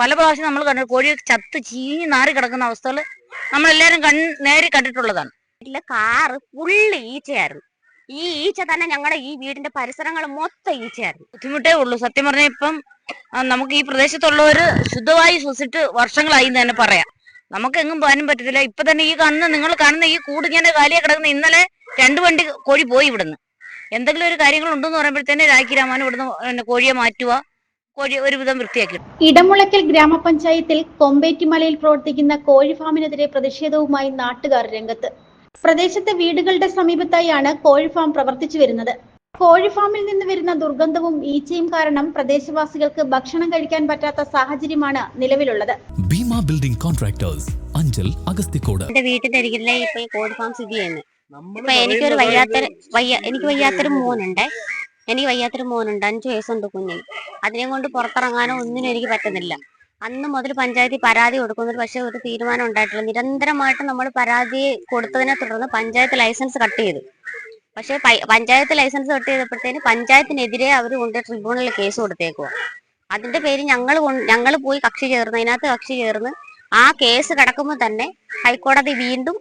പല പ്രാവശ്യം നമ്മൾ കണ്ടു കോഴി ചത്ത് ചീഞ്ഞ് നാറി കിടക്കുന്ന അവസ്ഥകൾ നമ്മളെല്ലാരും കൺ നേരി കണ്ടിട്ടുള്ളതാണ്. വീട്ടിലെ കാറ് ഫുള്ള് ഈച്ചയായിരുന്നു. ഈ ഈച്ച തന്നെ ഞങ്ങളുടെ ഈ വീടിന്റെ പരിസരങ്ങൾ മൊത്തം ഈച്ചയായിരുന്നു. ബുദ്ധിമുട്ടേ ഉള്ളൂ. സത്യം പറഞ്ഞാൽ ഇപ്പം നമുക്ക് ഈ പ്രദേശത്തുള്ളവര് ശുദ്ധവായു ശ്വസിച്ചിട്ട് വർഷങ്ങളായി എന്ന് തന്നെ പറയാം. നമുക്ക് എങ്ങും പോകാനും പറ്റത്തില്ല. ഇപ്പൊ തന്നെ ഈ കാണുന്ന നിങ്ങൾ കാണുന്ന ഈ കൂട് കാലിയെ കിടക്കുന്ന ഇന്നലെ രണ്ട് വണ്ടി കോഴി പോയി ഇവിടുന്ന്. എന്തെങ്കിലും ഒരു കാര്യങ്ങൾ ഉണ്ടെന്ന് പറയുമ്പോഴത്തേനെ രാഖി രാമാനും ഇവിടുന്ന് കോഴിയെ മാറ്റുക ഒരുവിധം വൃത്തിയാക്കി. ഇടമുളയ്ക്കൽ ഗ്രാമപഞ്ചായത്തിൽ കൊമ്പേറ്റിമലയിൽ പ്രവർത്തിക്കുന്ന കോഴി ഫാമിനെതിരെ പ്രതിഷേധവുമായി നാട്ടുകാർ രംഗത്ത്. പ്രദേശത്തെ വീടുകളുടെ സമീപത്തായാണ് കോഴി ഫാം പ്രവർത്തിച്ചു വരുന്നത്. കോഴി ഫാമിൽ നിന്ന് വരുന്ന ദുർഗന്ധവും ഈച്ചയും കാരണം പ്രദേശവാസികൾക്ക് ഭക്ഷണം കഴിക്കാൻ പറ്റാത്ത സാഹചര്യമാണ് നിലവിലുള്ളത്. Bhima building contractors Anchal Agasthikode. എന്റെ വീട്ടിന്റെ ഇപ്പൊ ഈ കോഴി ഫാം സ്ഥിതി ചെയ്യുന്നത് ഇപ്പൊ എനിക്കൊരു വയ്യാത്തൊരു വയ്യ എനിക്ക് വയ്യാത്തൊരു മോനുണ്ട്. എനിക്ക് വയ്യാത്തൊരു മോനുണ്ട്. അഞ്ചു വയസ്സുണ്ട് കുഞ്ഞിന് അതിനെ കൊണ്ട് പുറത്തിറങ്ങാനോ ഒന്നിനും എനിക്ക് പറ്റുന്നില്ല. അന്ന് മുതൽ പഞ്ചായത്തിൽ പരാതി കൊടുക്കുന്നത് പക്ഷെ ഒരു തീരുമാനം ഉണ്ടായിട്ടില്ല. നിരന്തരമായിട്ട് നമ്മൾ പരാതി കൊടുത്തതിനെ തുടർന്ന് പഞ്ചായത്ത് ലൈസൻസ് കട്ട് ചെയ്തു. പക്ഷെ പഞ്ചായത്ത് ലൈസൻസ് കട്ട് ചെയ്തപ്പോഴത്തേന് പഞ്ചായത്തിനെതിരെ അവർ കൊണ്ട് ട്രിബ്യൂണലിൽ കേസ് കൊടുത്തേക്കുക അതിന്റെ പേര് ഞങ്ങൾ ഞങ്ങൾ പോയി കക്ഷി ചേർന്ന് അതിനകത്ത് കക്ഷി ചേർന്ന് ആ കേസ് കിടക്കുമ്പോൾ തന്നെ ഹൈക്കോടതി വീണ്ടും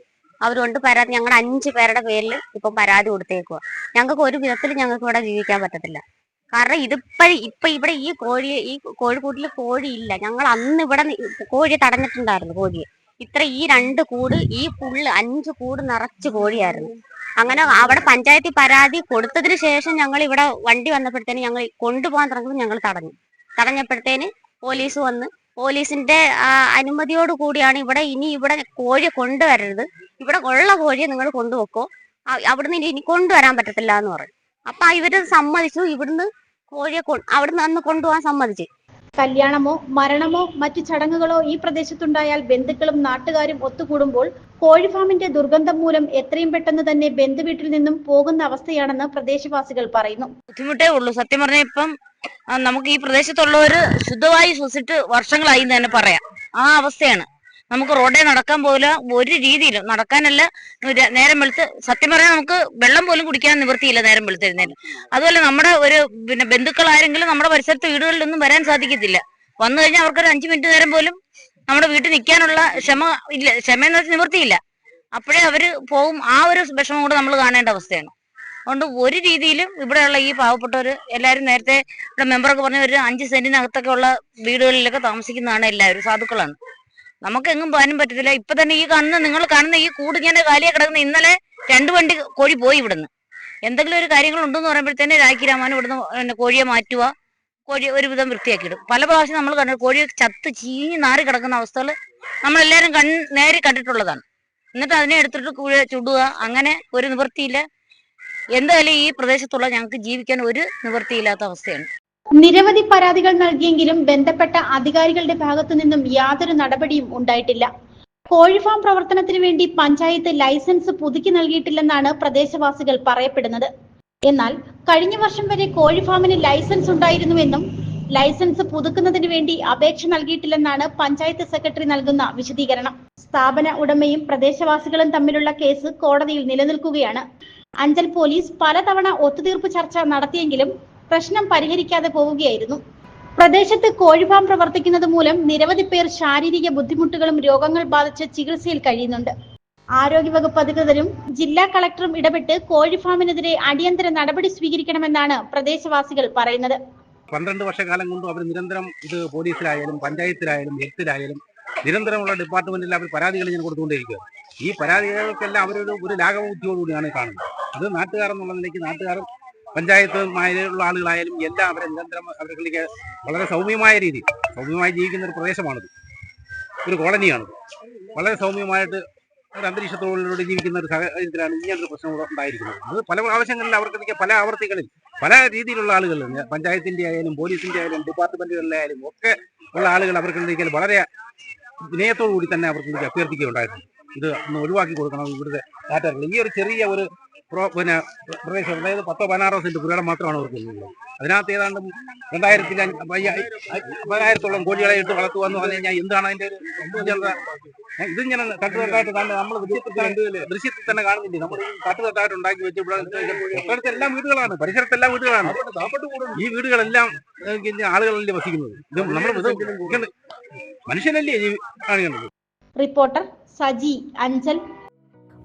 അവരുണ്ട് പരാതി. ഞങ്ങൾ അഞ്ച് പേരുടെ പേരിൽ ഇപ്പം പരാതി കൊടുത്തേക്കുക ഞങ്ങൾക്ക് ഒരു വിധത്തിൽ ഞങ്ങൾക്ക് ഇവിടെ ജീവിക്കാൻ പറ്റത്തില്ല. കാരണം ഇതിപ്പോഴും ഇപ്പൊ ഇവിടെ ഈ കോഴി ഈ കോഴിക്കൂട്ടിൽ കോഴി ഇല്ല. ഞങ്ങൾ അന്ന് ഇവിടെ കോഴി തടഞ്ഞിട്ടുണ്ടായിരുന്നു കോഴിയെ. ഇത്ര ഈ രണ്ട് കൂട് ഈ പുള്ള് അഞ്ച് കൂട് നിറച്ച് കോഴിയായിരുന്നു. അങ്ങനെ അവിടെ പഞ്ചായത്തിൽ പരാതി കൊടുത്തതിന് ശേഷം ഞങ്ങൾ ഇവിടെ വണ്ടി വന്നപ്പോഴത്തേന് ഞങ്ങൾ കൊണ്ടുപോകാൻ തുടങ്ങുമ്പോൾ ഞങ്ങൾ തടഞ്ഞു. തടഞ്ഞപ്പോഴത്തേന് പോലീസ് വന്ന് പോലീസിന്റെ അനുമതിയോട് കൂടിയാണ് ഇവിടെ ഇനി ഇവിടെ കോഴി കൊണ്ടുവരരുത്. ഇവിടെ ഉള്ള കോഴിയെ നിങ്ങൾ കൊണ്ടുവെക്കോ. ആ- അവിടുന്ന് ഇനി ഇനി കൊണ്ടുവരാൻ പറ്റത്തില്ല എന്ന് പറഞ്ഞു. അപ്പൊ ഇവർ സമ്മതിച്ചു. ഇവിടുന്ന് കോഴിയെ അവിടുന്ന് അന്ന് കൊണ്ടുപോകാൻ സമ്മതിച്ചു. കല്യാണമോ മരണമോ മറ്റു ചടങ്ങുകളോ ഈ പ്രദേശത്തുണ്ടായാൽ ബന്ധുക്കളും നാട്ടുകാരും ഒത്തുകൂടുമ്പോൾ കോഴി ഫാമിന്റെ ദുർഗന്ധം മൂലം എത്രയും പെട്ടെന്ന് തന്നെ ബന്ധുവീട്ടിൽ നിന്നും പോകുന്ന അവസ്ഥയാണെന്ന് പ്രദേശവാസികൾ പറയുന്നു. ബുദ്ധിമുട്ടേ ഉള്ളൂ. സത്യം പറഞ്ഞ ഇപ്പം നമുക്ക് ഈ പ്രദേശത്തുള്ളവര് ശുദ്ധവായു ശ്വസിച്ചിട്ട് വർഷങ്ങളായി എന്ന് തന്നെ പറയാം. ആ അവസ്ഥയാണ്. നമുക്ക് റോഡേ നടക്കാൻ പോകില്ല ഒരു രീതിയിലും നടക്കാനല്ല നേരം വെളുത്ത് സത്യം പറഞ്ഞാൽ നമുക്ക് വെള്ളം പോലും കുടിക്കാൻ നിവൃത്തിയില്ല നേരം വെളുത്തിരുന്നേൽ അതുപോലെ നമ്മുടെ ഒരു പിന്നെ ബന്ധുക്കൾ ആരെങ്കിലും നമ്മുടെ പരിസരത്ത് വീടുകളിലൊന്നും വരാൻ സാധിക്കത്തില്ല. വന്നു കഴിഞ്ഞാൽ അവർക്കൊരു അഞ്ചു മിനിറ്റ് നേരം പോലും നമ്മുടെ വീട്ടിൽ നിൽക്കാനുള്ള ക്ഷമ ഇല്ല. ക്ഷമ എന്ന് വെച്ചാൽ നിവൃത്തിയില്ല. അപ്പോഴേ അവർ പോകും. ആ ഒരു വിഷമം കൂടെ നമ്മൾ കാണേണ്ട അവസ്ഥയാണ്. അതുകൊണ്ട് ഒരു രീതിയിലും ഇവിടെയുള്ള ഈ പാവപ്പെട്ടവര് എല്ലാവരും നേരത്തെ ഇവിടെ മെമ്പറൊക്കെ പറഞ്ഞ ഒരു അഞ്ച് സെന്റിനകത്തൊക്കെ ഉള്ള വീടുകളിലൊക്കെ താമസിക്കുന്നതാണ് എല്ലാവരും സാധുക്കളാണ്. നമുക്ക് എങ്ങും പോകാനും പറ്റത്തില്ല. ഇപ്പൊ തന്നെ ഈ കാണുന്ന നിങ്ങൾ കാണുന്ന ഈ കൂട് ഇങ്ങനെ കാലിയെ കിടക്കുന്ന ഇന്നലെ രണ്ട് വണ്ടി കോഴി പോയി ഇവിടുന്ന്. എന്തെങ്കിലും ഒരു കാര്യങ്ങൾ ഉണ്ടെന്ന് പറയുമ്പോഴത്തേനെ രാഖി രാമാനും ഇവിടുന്ന് കോഴിയെ മാറ്റുക കോഴി ഒരുവിധം വൃത്തിയാക്കിയിടും. പല പ്രാവശ്യം നമ്മൾ കണ്ടു കോഴി ചത്ത് ചീഞ്ഞ് നാറി കിടക്കുന്ന അവസ്ഥകൾ നമ്മളെല്ലാവരും കൺ നേരി കണ്ടിട്ടുള്ളതാണ്. എന്നിട്ട് അതിനെ എടുത്തിട്ട് കുഴി ചുടുക അങ്ങനെ ഒരു നിവൃത്തിയില്ല. എന്തായാലും ഈ പ്രദേശത്തുള്ള ഞങ്ങൾക്ക് ജീവിക്കാൻ ഒരു നിവൃത്തിയില്ലാത്ത അവസ്ഥയാണ്. നിരവധി പരാതികൾ നൽകിയെങ്കിലും ബന്ധപ്പെട്ട അധികാരികളുടെ ഭാഗത്തു നിന്നും യാതൊരു നടപടിയും ഉണ്ടായിട്ടില്ല. കോഴിഫാം പ്രവർത്തനത്തിന് വേണ്ടി പഞ്ചായത്ത് ലൈസൻസ് പുതുക്കി നൽകിയിട്ടില്ലെന്നാണ് പ്രദേശവാസികൾ പറയപ്പെടുന്നത്. എന്നാൽ കഴിഞ്ഞ വർഷം വരെ കോഴിഫാമിന് ലൈസൻസ് ഉണ്ടായിരുന്നുവെന്നും ലൈസൻസ് പുതുക്കുന്നതിന് വേണ്ടി അപേക്ഷ നൽകിയിട്ടില്ലെന്നാണ് പഞ്ചായത്ത് സെക്രട്ടറി നൽകുന്ന വിശദീകരണം. സ്ഥാപന ഉടമയും പ്രദേശവാസികളും തമ്മിലുള്ള കേസ് കോടതിയിൽ നിലനിൽക്കുകയാണ്. അഞ്ചൽ പോലീസ് പലതവണ ഒത്തുതീർപ്പ് ചർച്ച നടത്തിയെങ്കിലും പ്രശ്നം പരിഹരിക്കാതെ പോവുകയായിരുന്നു. പ്രദേശത്ത് കോഴിഫാം പ്രവർത്തിക്കുന്നത് മൂലം നിരവധി പേർ ശാരീരിക ബുദ്ധിമുട്ടുകളും രോഗങ്ങൾ ബാധിച്ച് ചികിത്സയിൽ കഴിയുന്നുണ്ട്. ആരോഗ്യവകുപ്പ് അധികൃതരും ജില്ലാ കളക്ടറും ഇടപെട്ട് കോഴിഫാമിനെതിരെ അടിയന്തര നടപടി സ്വീകരിക്കണമെന്നാണ് പ്രദേശവാസികൾ പറയുന്നത്. പന്ത്രണ്ട് വർഷക്കാലം കൊണ്ട് അവർ നിരന്തരം ഇത് പോലീസിലായാലും പഞ്ചായത്തിലായാലും ഹെൽത്തിലായാലും നിരന്തരമുള്ള ഡിപ്പാർട്ട്മെന്റിൽ അവർ പരാതികൾ ഞാൻ കൊടുത്തുകൊണ്ടിരിക്കുക ഈ പരാതികൾക്കെല്ലാം അവരൊരു ഒരു ലാഘവബുദ്ധിയോടുകൂടിയാണ് കാണുന്നത്. അത് നാട്ടുകാരെന്നുള്ള നിലയ്ക്ക് നാട്ടുകാരും പഞ്ചായത്തുമായുള്ള ആളുകളായാലും എല്ലാം അവരെ നിരന്തരം അവർക്ക് വളരെ സൗമ്യമായ രീതിയിൽ സൗമ്യമായി ജീവിക്കുന്ന ഒരു പ്രദേശമാണിത്. ഒരു കോളനിയാണിത്. വളരെ സൗമ്യമായിട്ട് ഒരു അന്തരീക്ഷത്തോടുകൂടി ജീവിക്കുന്ന ഒരു സാഹചര്യത്തിലാണ് ഇങ്ങനൊരു പ്രശ്നം ഉണ്ടായിരിക്കുന്നത്. അത് പല പ്രാവശ്യങ്ങളിൽ അവർക്ക് പല ആവർത്തികളിൽ പല രീതിയിലുള്ള ആളുകൾ പഞ്ചായത്തിന്റെ ആയാലും പോലീസിന്റെ ആയാലും ഡിപ്പാർട്ട്മെന്റുകളിലായാലും ഒക്കെ ഉള്ള ആളുകൾ അവർക്ക് വളരെ വിനയത്തോടു കൂടി തന്നെ അവർക്ക് അഭ്യർത്ഥിക്കുകയുണ്ടായിരുന്നു ഇത് ഒന്ന് ഒഴിവാക്കി കൊടുക്കണം ഇവിടുത്തെ നാട്ടുകാർക്ക് ഈ ഒരു ചെറിയ ഒരു പിന്നെ പ്രദേശം അതായത് പത്തോ പതിനാറോ സെന്റ് പുരയിടം മാത്രമാണ് അവർക്ക് അതിനകത്ത് ഏതാണ്ട് രണ്ടായിരത്തി പതിനായിരത്തോളം കോടികളെ ഇട്ട് വളർത്തുക എന്ന് പറഞ്ഞു കഴിഞ്ഞാൽ എന്താണ് അതിന്റെ ഇതിങ്ങനെ തട്ടുതട്ടായിട്ട് തന്നെ നമ്മൾ ദൃശ്യത്തിൽ തന്നെ ദൃശ്യത്തിൽ തന്നെ കാണുന്നില്ലേ? നമ്മൾ തട്ടുതട്ടായിട്ട് ഉണ്ടാക്കി വെച്ച് ഇവിടെ എല്ലാം വീടുകളാണ്. പരിസരത്തെല്ലാം വീടുകളാണ്. ഈ വീടുകളെല്ലാം ആളുകളല്ലേ വസിക്കുന്നത്? ഇത് നമ്മൾ മനുഷ്യനല്ലേ കാണിക്കുന്നത്? റിപ്പോർട്ടർ സജി അഞ്ചൽ